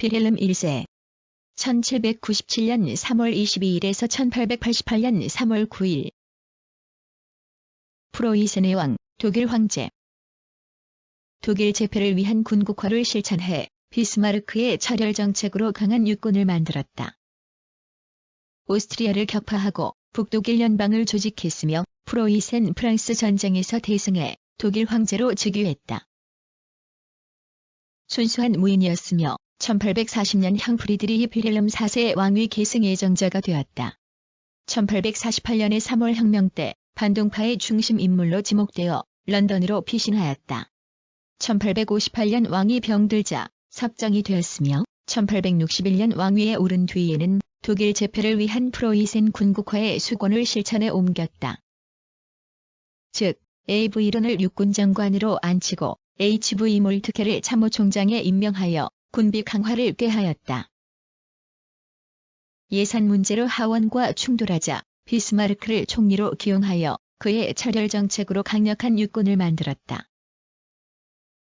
빌헬름 1세 1797년 3월 22일에서 1888년 3월 9일 프로이센의 왕, 독일 황제 독일 제패를 위한 군국화를 실천해 비스마르크의 차별 정책으로 강한 육군을 만들었다. 오스트리아를 격파하고 북독일 연방을 조직했으며 프로이센 프랑스 전쟁에서 대승해 독일 황제로 즉위했다. 순수한 무인이었으며 1840년 프리드리히 빌헬름 4세의 왕위 계승 예정자가 되었다. 1848년의 3월 혁명 때 반동파의 중심 인물로 지목되어 런던으로 피신하였다. 1858년 왕이 병들자 섭정이 되었으며 1861년 왕위에 오른 뒤에는 독일 제패를 위한 프로이센 군국화의 수권을 실천에 옮겼다. 즉, AV 론을 육군장관으로 안치고 HV 몰트케를 참모총장에 임명하여 군비 강화를 꾀하였다. 예산 문제로 하원과 충돌하자 비스마르크를 총리로 기용하여 그의 차별 정책으로 강력한 육군을 만들었다.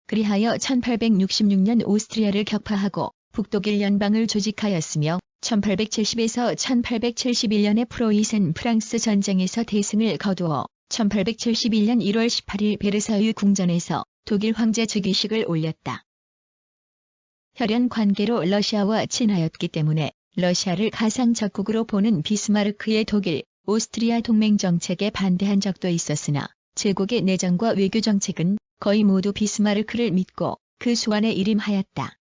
그리하여 1866년 오스트리아를 격파하고 북독일 연방을 조직하였으며 1870에서 1871년의 프로이센 프랑스 전쟁에서 대승을 거두어 1871년 1월 18일 베르사유 궁전에서 독일 황제 즉위식을 올렸다. 혈연 관계로 러시아와 친하였기 때문에 러시아를 가상 적국으로 보는 비스마르크의 독일, 오스트리아 동맹 정책에 반대한 적도 있었으나 제국의 내정과 외교 정책은 거의 모두 비스마르크를 믿고 그 수완에 일임하였다.